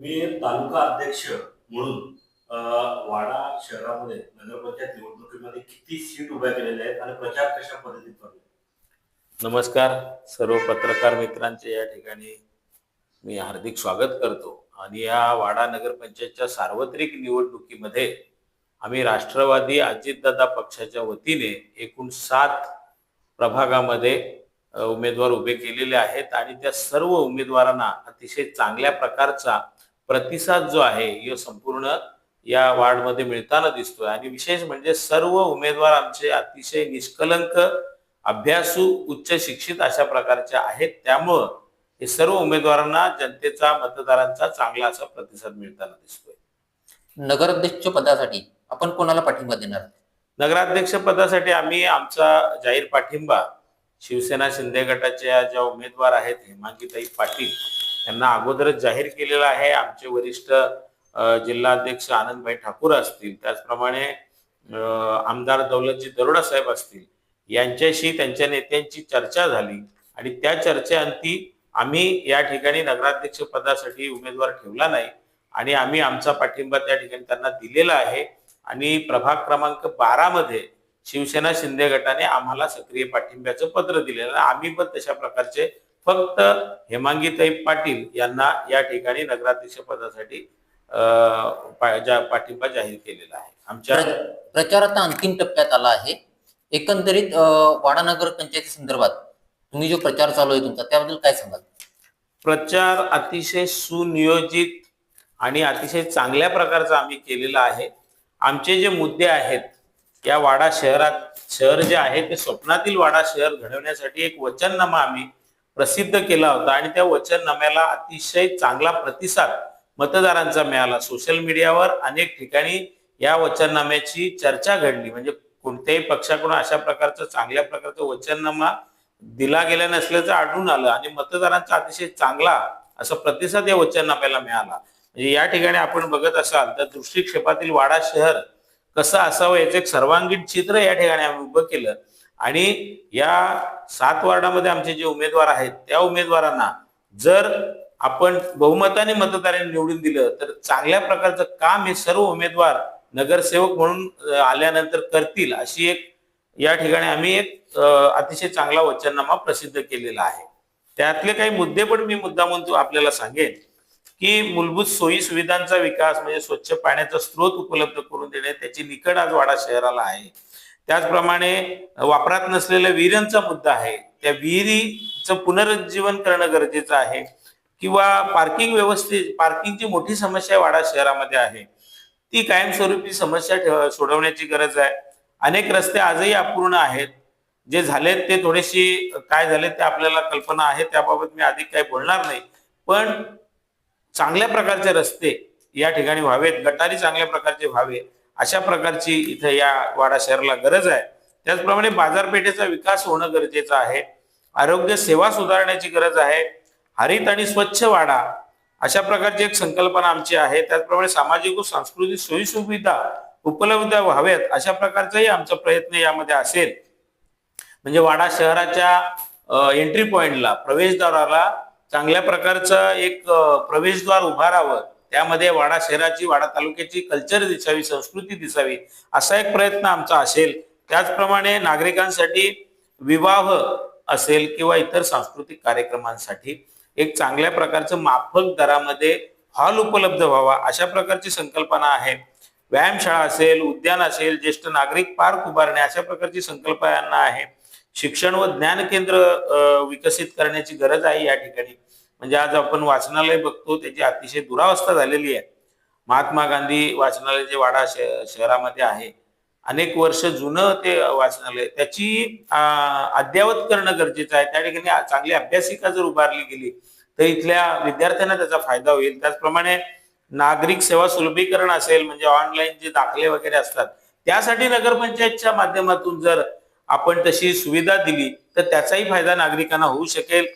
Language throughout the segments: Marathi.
मी तालुका अध्यक्ष म्हणून वाडा शहरामध्ये नगरपंचायत निवडणुकीमध्ये किती सीट उभ्या केलेल्या आहेत आणि प्रचार कशा पद्धतीत करतो नमस्कार. सर्व पत्रकार मित्रांचे या ठिकाणी मी हार्दिक स्वागत करतो. आणि या वाडा नगरपंचायतच्या सार्वत्रिक निवडणुकीमध्ये आम्ही राष्ट्रवादी अजितदादा पक्षाच्या वतीने एकूण सात प्रभागामध्ये उमेदवार उभे केलेले आहेत. आणि त्या सर्व उमेदवारांना अतिशय चांगल्या प्रकारचा प्रतिसाद जो आहे हे संपूर्ण या वार्डमध्ये मिळताना दिसतोय. आणि विशेष म्हणजे सर्व उमेदवार आमचे अतिशय निष्कलंक अभ्यासू उच्च शिक्षित अशा प्रकारचे आहेत. त्यामुळं हे सर्व उमेदवारांना जनतेचा मतदारांचा चांगला असा प्रतिसाद मिळताना दिसतोय. नगराध्यक्ष पदासाठी आपण कोणाला पाठिंबा देणार? नगराध्यक्ष पदासाठी आम्ही आमचा जाहीर पाठिंबा शिवसेना शिंदे गटाच्या ज्या उमेदवार आहेत हेमांगीताई पाटील त्यांना अगोदरच जाहीर केलेला आहे. आमचे वरिष्ठ जिल्हाध्यक्ष आनंदभाई ठाकूर असतील. त्याचप्रमाणे आमदार दौलतजी दरोडा साहेब असतील. यांच्याशी त्यांच्या नेत्यांची चर्चा झाली. आणि त्या चर्चेअंती आम्ही या ठिकाणी नगराध्यक्ष पदासाठी उमेदवार ठेवला नाही. आणि आम्ही आमचा पाठिंबा त्या ठिकाणी त्यांना दिलेला आहे. आणि प्रभाग क्रमांक बारा मध्ये शिवसेना शिंदे गटाने आम्हाला सक्रिय पाठिंब्याचं पत्र दिलेलं आम्ही पण तशा प्रकारचे फक्त हेमांगीताई पाटील यांना या ठिकाणी नगराध्यक्ष पदासाठी पाठिंबा जाहीर केलेला आहे. आमच्या प्र- प्रचार आता अंतिम टप्प्यात आला आहे. एकंदरीत अं, वाडा नगर पंचायती संदर्भात तुम्ही जो प्रचार चालू आहे तुमचा त्याबद्दल काय सांगाल? प्रचार अतिशय सुनियोजित आणि अतिशय चांगल्या प्रकारचा आम्ही केलेला आहे. आमचे जे मुद्दे आहेत या वाडा शहरात शहर जे आहे ते स्वप्नातील वाडा शहर घडवण्यासाठी एक वचननामा आम्ही प्रसिद्ध केला होता आणि त्या वचननाम्याला अतिशय चांगला प्रतिसाद मतदारांचा मिळाला. सोशल मीडियावर अनेक ठिकाणी या वचननाम्याची चर्चा घडली. म्हणजे कोणत्याही पक्षाकडून अशा प्रकारचं चांगल्या प्रकारचं वचननामा दिला गेला नसल्याचं आढळून आलं आणि मतदारांचा अतिशय चांगला असा प्रतिसाद या वचननाम्याला मिळाला. म्हणजे या ठिकाणी आपण बघत असाल तर दृष्टिक्षेपातील वाडा शहर कसं असावं याचं एक सर्वांगीण चित्र या ठिकाणी आम्ही उभं केलं. आणि या सात वार्डामध्ये आमचे जे उमेदवार आहेत त्या उमेदवारांना जर आपण बहुमताने मतदारांनी निवडून दिलं तर चांगल्या प्रकारचं काम हे सर्व उमेदवार नगरसेवक म्हणून आल्यानंतर करतील अशी एक या ठिकाणी आम्ही एक अतिशय चांगला वचननामा प्रसिद्ध केलेला आहे. त्यातले काही मुद्दे पण मी मुद्दा म्हणतो आपल्याला सांगेन की मूलभूत सोयी सुविधांचा विकास म्हणजे स्वच्छ पाण्याचा स्रोत उपलब्ध करून देणे त्याची निकड आज वाडा शहराला आहे. त्याचप्रमाणे वापरात नसलेल्या विहिरांचा मुद्दा आहे. त्या विहिरीचं पुनरुज्जीवन करणं गरजेचं आहे. किंवा पार्किंग व्यवस्थित पार्किंगची मोठी समस्या वाडा शहरामध्ये आहे. ती कायमस्वरूपी समस्या ठेव सोडवण्याची गरज आहे. अनेक रस्ते आजही अपूर्ण आहेत. जे झालेत ते थोडेशी काय झाले ते आपल्याला कल्पना आहे. त्याबाबत मी अधिक काही बोलणार नाही. पण चांगल्या प्रकारचे रस्ते या ठिकाणी व्हावेत. गटारी चांगल्या प्रकारचे व्हावे. अशा प्रकारची इथं या वाडा शहराला गरज आहे. त्याचप्रमाणे बाजारपेठेचा विकास होणं गरजेचं आहे. आरोग्य सेवा सुधारण्याची गरज आहे. हरित आणि स्वच्छ वाडा अशा प्रकारची एक संकल्पना आमची आहे. त्याचप्रमाणे सामाजिक व सांस्कृतिक सोयीसुविधा उपलब्ध व्हाव्यात अशा प्रकारचाही आमचा प्रयत्न यामध्ये असेल. म्हणजे वाडा शहराच्या एंट्री पॉइंटला प्रवेशद्वाराला चांगल्या प्रकारचं एक प्रवेशद्वार उभारावं त्यामध्ये वाडा शहराची वाडा तालुक्याची कल्चर दिसावी संस्कृती दिसावी असा एक प्रयत्न आमचा असेल. त्याचप्रमाणे नागरिकांसाठी विवाह असेल किंवा इतर सांस्कृतिक कार्यक्रमांसाठी एक चांगल्या प्रकारचं माफक दरामध्ये हॉल उपलब्ध व्हावा अशा प्रकारची संकल्पना आहे. व्यायामशाळा असेल उद्यान असेल ज्येष्ठ नागरिक पार्क उभारणे अशा प्रकारची संकल्पना आहे. शिक्षण व ज्ञान केंद्र विकसित करण्याची गरज आहे या ठिकाणी. म्हणजे आज आपण वाचनालय बघतो त्याची अतिशय दुरावस्था झालेली आहे. महात्मा गांधी वाचनालय जे वाडा शहरामध्ये आहे. अनेक वर्ष जुनं ते वाचनालय त्याची अद्यावत अद्ययावत करणं गरजेचं आहे. त्या ठिकाणी चांगली अभ्यासिका जर उभारली गेली तर इथल्या विद्यार्थ्यांना त्याचा फायदा होईल. त्याचप्रमाणे नागरिक सेवा सुलभीकरण असेल म्हणजे ऑनलाईन जे दाखले वगैरे असतात त्यासाठी नगरपंचायतच्या माध्यमातून जर आपण तशी सुविधा दिली तर त्याचाही फायदा नागरिकांना होऊ शकेल.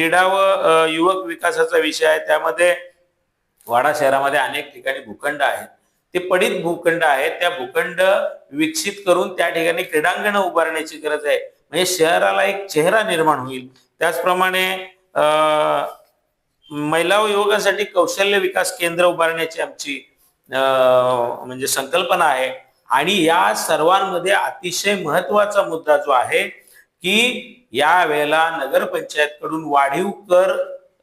क्रीडा व युवक विकासाचा विषय आहे. त्यामध्ये वाडा शहरामध्ये अनेक ठिकाणी भूखंड आहेत. ते पडित भूखंड आहेत. त्या भूखंड विकसित करून त्या ठिकाणी क्रीडांगण उभारण्याची गरज आहे. म्हणजे शहराला एक चेहरा निर्माण होईल. त्याचप्रमाणे अ, महिला व युवकांसाठी कौशल्य विकास केंद्र उभारण्याची आमची म्हणजे संकल्पना आहे. आणि या सर्वांमध्ये अतिशय महत्त्वाचा मुद्दा जो आहे की या वेळेला नगरपंचायत कडून वाढीव कर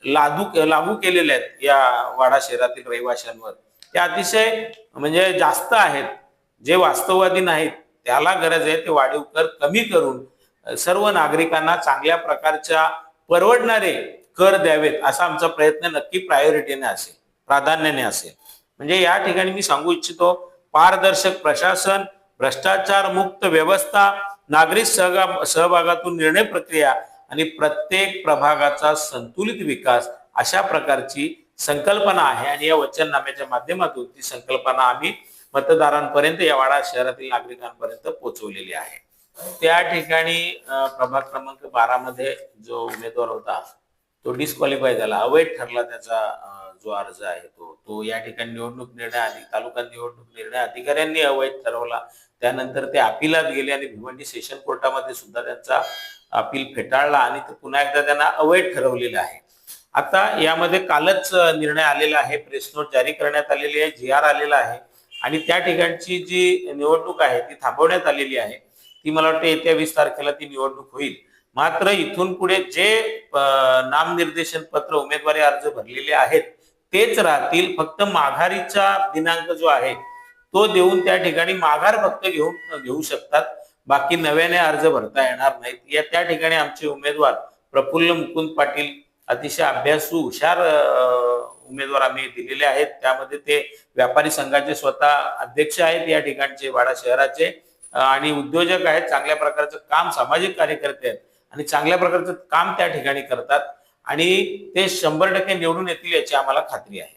लादू लागू केलेले आहेत या वाडा शहरातील रहिवाशांवर. ते अतिशय म्हणजे जास्त आहेत. जे वास्तववादी नाहीत त्याला गरज आहे ते वाढीव कर कमी करून सर्व नागरिकांना चांगल्या प्रकारच्या परवडणारे कर द्यावेत असा आमचा प्रयत्न नक्की प्रायोरिटीने असेल प्राधान्याने असेल. म्हणजे या ठिकाणी मी सांगू इच्छितो पारदर्शक प्रशासन भ्रष्टाचार मुक्त व्यवस्था नागरिक सहभाग सहभागातून निर्णय प्रक्रिया आणि प्रत्येक प्रभागाचा संतुलित विकास अशा प्रकारची संकल्पना आहे. आणि या वचननाम्याच्या माध्यमातून ती संकल्पना आम्ही मतदारांपर्यंत या वाडा शहरातील नागरिकांपर्यंत पोहोचवलेली आहे. त्या ठिकाणी प्रभाग क्रमांक बारा मध्ये जो उमेदवार होता तो डिस्क्वालिफाय झाला. अवैध ठरला त्याचा जो अर्ज आहे तो तो या ठिकाणी निवडणूक निर्णय तालुका निवडणूक निर्णय अधिकाऱ्यांनी अवैध ठरवला. त्यानंतर ते अपिलात गेले आणि भिवंडी सेशन कोर्टामध्ये सुद्धा त्यांचा अपील फेटाळला आणि ते पुन्हा एकदा त्यांना अवैध ठरवलेलं आहे. आता यामध्ये कालच निर्णय आलेला आहे. प्रेस नोट जारी करण्यात आलेली आहे जी आर आलेला आहे. आणि त्या ठिकाणची जी निवडणूक आहे ती थांबवण्यात आलेली आहे. ती मला वाटतं येत्या वीस तारखेला ती निवडणूक होईल. मात्र इथून पुढे जे नामनिर्देशन पत्र उमेदवारी अर्ज भरलेले आहेत तेच राहतील फक्त माघारीचा दिनांक जो आहे तो देऊन त्या ठिकाणी माघार फक्त घेऊन घेऊ शकतात. बाकी नव्याने अर्ज भरता येणार नाहीत. या त्या ठिकाणी आमचे उमेदवार प्रफुल्ल मुकुंद पाटील अतिशय अभ्यासू हुशार उमेदवार आम्ही दिलेले आहेत. त्यामध्ये ते व्यापारी संघाचे स्वतः अध्यक्ष आहेत या ठिकाणचे वाडा शहराचे. आणि उद्योजक आहेत चांगल्या प्रकारचं काम सामाजिक कार्यकर्ते आहेत. आणि चांगल्या प्रकारचं काम त्या ठिकाणी करतात. आणि ते शंभर टक्के निवडून येतील याची आम्हाला खात्री आहे.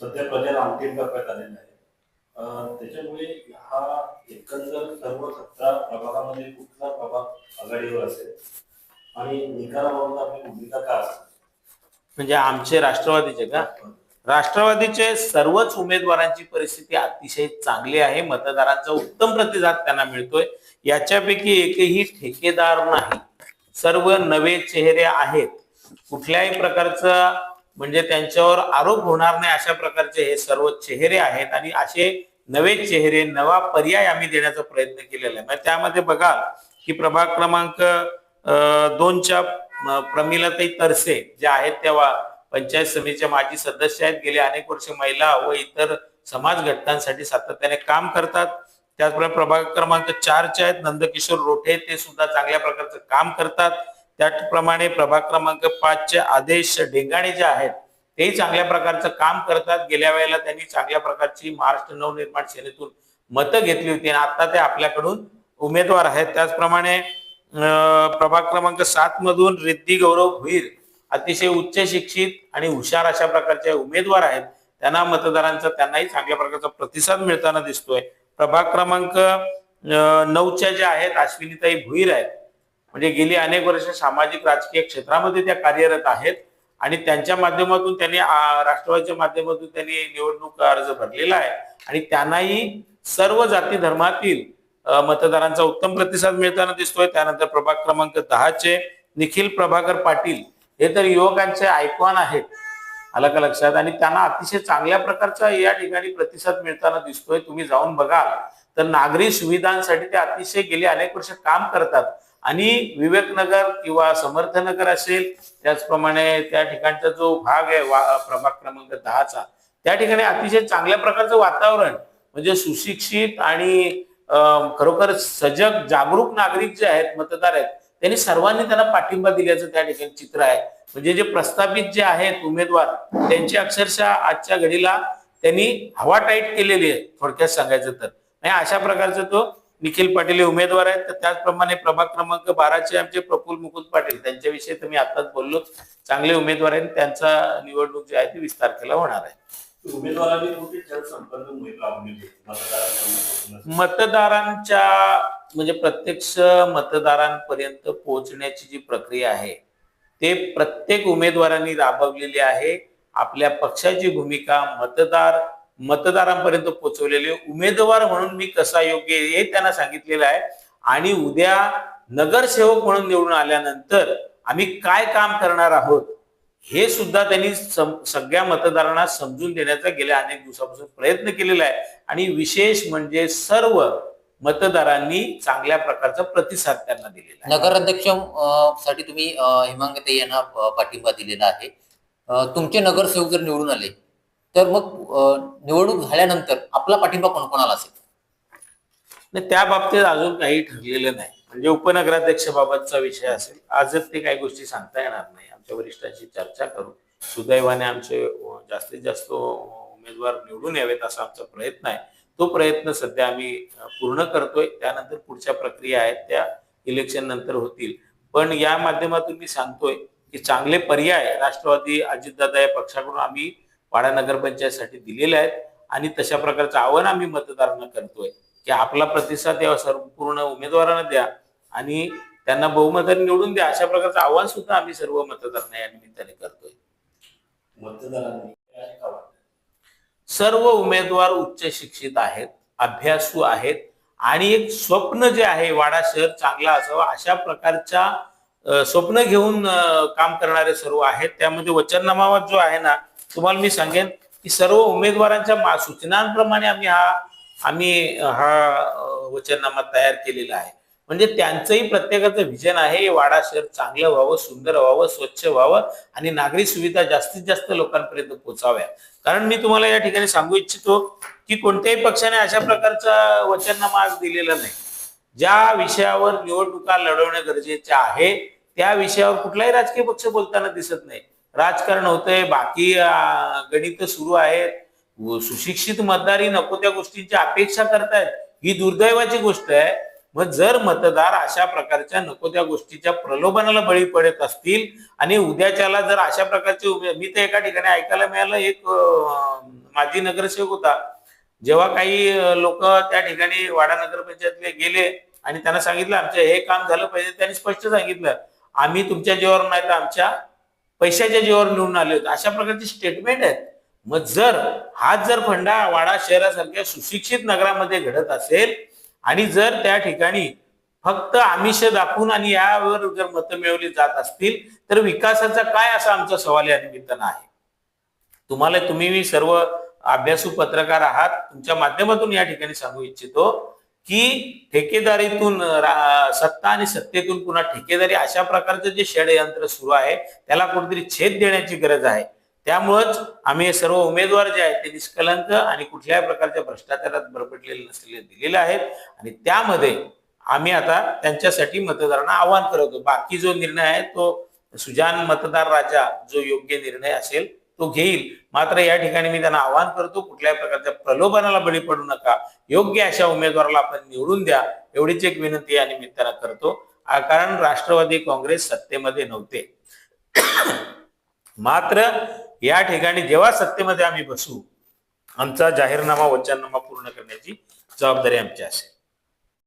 सध्या प्रचार अंतिम टप्प्यात आलेला आहे त्याच्यामुळे हा एकंदर सर्व सतरा प्रभागामध्ये कुठला प्रभाग आघाडीवर असेल? आणि निकालाबाबत आपली भूमिका का असेल? म्हणजे आमचे राष्ट्रवादीचे का? राष्ट्रवादीचे सर्वच उमेदवारांची परिस्थिती अतिशय चांगली आहे. मतदारांचा उत्तम प्रतिसाद त्यांना मिळतोय. याच्यापैकी एकही ठेकेदार नाही. सर्व नवे चेहरे आहेत. कुठल्याही प्रकारचं म्हणजे त्यांच्यावर आरोप होणार नाही अशा प्रकारचे हे सर्व चेहरे आहेत आणि असे नवे चेहरे नवा पर्याय आम्ही देण्याचा प्रयत्न केलेला आहे. म्हणजे त्यामध्ये बघा की प्रभाग क्रमांक दोनच्या प्रमिलाताई तरसे ज्या आहेत तेव्हा पंचायत समितीच्या माजी सदस्य आहेत. गेले अनेक वर्ष महिला व इतर समाज घटकांसाठी सातत्याने काम करतात. त्याचप्रमाणे प्रभाग क्रमांक चारचे आहेत. नंदकिशोर रोठे ते सुद्धा चांगल्या प्रकारचं काम करतात. त्याचप्रमाणे प्रभाग क्रमांक पाचचे आदेश डेंगाणे जे आहेत तेही चांगल्या प्रकारचं काम करतात. गेल्या वेळेला त्यांनी चांगल्या प्रकारची महाराष्ट्र नवनिर्माण सेनेतून मतं घेतली होती आणि आता ते आपल्याकडून उमेदवार आहेत. त्याचप्रमाणे प्रभाग क्रमांक सात मधून रिद्धी गौरव भुईर अतिशय उच्च शिक्षित आणि हुशार अशा प्रकारचे उमेदवार आहेत. त्यांना मतदारांचा त्यांनाही चांगल्या प्रकारचा प्रतिसाद मिळताना दिसतोय. प्रभाग क्रमांक नऊच्या ज्या आहेत अश्विनीताई भुईर आहेत म्हणजे गेली अनेक वर्ष सामाजिक राजकीय क्षेत्रामध्ये त्या कार्यरत आहेत आणि त्यांच्या माध्यमातून त्यांनी राष्ट्रवादीच्या माध्यमातून त्यांनी निवडणूक अर्ज भरलेला आहे. आणि त्यांनाही सर्व जाती धर्मातील मतदारांचा उत्तम प्रतिसाद मिळताना दिसतोय. त्यानंतर प्रभाग क्रमांक दहाचे निखिल प्रभाकर पाटील हे तर युवकांचे आयकॉन आहेत. आलं का लक्षात? आणि त्यांना अतिशय चांगल्या प्रकारचा या ठिकाणी प्रतिसाद मिळताना दिसतोय. तुम्ही जाऊन बघा तर नागरी सुविधांसाठी ते अतिशय गेली अनेक वर्ष काम करतात. आणि विवेकनगर किंवा समर्थनगर असेल त्याचप्रमाणे त्या ठिकाणचा जो भाग आहे वा- प्रभाग क्रमांक दहाचा त्या ठिकाणी अतिशय चांगल्या प्रकारचं वातावरण म्हणजे सुशिक्षित आणि खरोखर सजग जागरूक नागरिक जे आहेत मतदार आहेत त्यांनी सर्वांनी त्यांना पाठिंबा दिल्याचं त्या ठिकाणी चित्र आहे. म्हणजे जे प्रस्थापित जे आहेत उमेदवार त्यांची अक्षरशः आजच्या घडीला त्यांनी हवा टाईट केलेली आहे थोडक्यात सांगायचं तर. म्हणजे अशा प्रकारचा तो निखिल पाटील हे उमेदवार आहेत. तर त्याचप्रमाणे प्रभाग क्रमांक बाराचे आमचे प्रफुल्ल मुकुंद पाटील. त्यांच्याविषयी मी आताच बोललो. चांगले उमेदवार आहेत. त्यांचा निवडणूक जी आहे ती वीस तारखेला होणार आहे. मतदारांच्या म्हणजे प्रत्यक्ष मतदारांपर्यंत पोहोचण्याची जी प्रक्रिया आहे ते प्रत्येक उमेदवारांनी राबवलेली आहे. आपल्या पक्षाची भूमिका मतदार मतदारांपर्यंत पोहोचवलेले उमेदवार म्हणून मी कसा योग्य हे त्यांना सांगितलेलं आहे. आणि उद्या नगरसेवक म्हणून निवडून आल्यानंतर आम्ही काय काम करणार आहोत हे सुद्धा त्यांनी सम- सगळ्या मतदारांना समजून देण्याचा गेल्या अनेक दिवसापासून प्रयत्न केलेला आहे. आणि विशेष म्हणजे सर्व मतदारांनी चांगल्या प्रकारचा प्रतिसाद त्यांना दिलेला नगराध्यक्षसाठी तुम्ही हिमांगते हेमांगते यांना पाठिंबा दिलेला आहे. तुमचे नगरसेवक जर निवडून आले तर मग निवडणूक झाल्यानंतर आपला पाठिंबा कोणकोणाला असेल? नाही त्या बाबतीत अजून काही ठरलेलं नाही. म्हणजे उपनगराध्यक्षाबाबतचा विषय असेल आजच ते काही गोष्टी सांगता येणार नाही. आमच्या वरिष्ठांशी चर्चा करू. सुदैवाने आमचे जास्तीत जास्त उमेदवार निवडून यावेत असा आमचा प्रयत्न आहे. तो प्रयत्न सध्या आम्ही पूर्ण करतोय. त्यानंतर पुढच्या प्रक्रिया आहेत त्या इलेक्शन नंतर होतील. पण या माध्यमातून मी सांगतोय की चांगले पर्याय राष्ट्रवादी अजितदादा या पक्षाकडून आम्ही वाडा नगरपंचायतसाठी दिलेले आहेत. आणि तशा प्रकारचं आव्हान आम्ही मतदारांना करतोय की आपला प्रतिसाद या संपूर्ण उमेदवारांना द्या आणि त्यांना बहुमताने निवडून द्या. अशा प्रकारचं आव्हान सुद्धा आम्ही सर्व मतदारांना या निमित्ताने करतोय. सर्व उमेदवार उच्च शिक्षित आहेत अभ्यासू आहेत आणि एक स्वप्न जे आहे वाडा शहर चांगला असावा अशा प्रकारच्या स्वप्न घेऊन काम करणारे सर्व आहेत. त्यामध्ये वचननामा जो आहे ना तुम्हाला मी सांगेन की सर्व उमेदवारांच्या सूचनांप्रमाणे आम्ही हा आम्ही हा वचननामा तयार केलेला आहे. म्हणजे त्यांचंही प्रत्येकाचं विजन आहे वाडा शहर चांगलं व्हावं सुंदर व्हावं स्वच्छ व्हावं आणि नागरी सुविधा जास्तीत जास्त लोकांपर्यंत पोहोचाव्या. कारण मी तुम्हाला या ठिकाणी सांगू इच्छितो की कोणत्याही पक्षाने अशा प्रकारचा वचननामा आज दिलेला नाही. ज्या विषयावर निवडणुका लढवणं गरजेचे आहे त्या विषयावर कुठलाही राजकीय पक्ष बोलताना दिसत नाही. राजकारण होतंय बाकी गणित सुरू आहेत. सुशिक्षित मतदारी नको त्या गोष्टींची अपेक्षा करतायत. ही दुर्दैवाची गोष्ट आहे. मग जर मतदार अशा प्रकारच्या नको त्या गोष्टीच्या प्रलोभनाला बळी पडत असतील आणि उद्याच्याला जर अशा प्रकारचे मी तर एका ठिकाणी ऐकायला मिळालं एक माजी नगरसेवक होता. जेव्हा काही लोक त्या ठिकाणी वाडा नगरपंचायतले गेले आणि त्यांना सांगितलं आमचं हे काम झालं पाहिजे त्यांनी स्पष्ट सांगितलं आम्ही तुमच्या जीवावर नाही तर आमच्या पैशाच्या जीवावर निवडून आले होते. अशा प्रकारचे स्टेटमेंट आहेत. मग जर हाच जर फंडा वाडा शहरासारख्या सुशिक्षित नगरामध्ये घडत असेल आणि जर त्या ठिकाणी फक्त आमिष दाखवून आणि यावर जर मतं मिळवली जात असतील तर विकासाचा काय असा आमचा सवाल या निमित्तानं आहे? तुम्हाला तुम्ही सर्व अभ्यासू पत्रकार आहात. तुमच्या माध्यमातून या ठिकाणी सांगू इच्छितो. की ठेकेदारीतून रा- सत्ता आणि सत्तेतून पुन्हा ठेकेदारी अशा प्रकारचं जे षडयंत्र सुरू आहे त्याला कुठेतरी छेद देण्याची गरज आहे. त्यामुळंच आम्ही हे सर्व उमेदवार जे आहेत ते निष्कलंक आणि कुठल्याही प्रकारच्या भ्रष्टाचारात बरपटलेले नसलेले दिलेले आहेत. आणि त्यामध्ये आम्ही आता त्यांच्यासाठी मतदारांना आवाहन करतो बाकी जो निर्णय आहे तो सुजान मतदार राजा जो योग्य निर्णय असेल तो घेईल. मात्र या ठिकाणी मी त्यांना आवाहन करतो कुठल्याही प्रकारच्या प्रलोभनाला बळी पडू नका. योग्य अशा उमेदवाराला आपण निवडून द्या एवढीच एक विनंती या निमित्तानं करतो. कारण राष्ट्रवादी काँग्रेस सत्तेमध्ये नव्हते. मात्र या ठिकाणी जेव्हा सत्तेमध्ये आम्ही बसू आमचा जाहीरनामा वचननामा पूर्ण करण्याची जबाबदारी आमची असेल.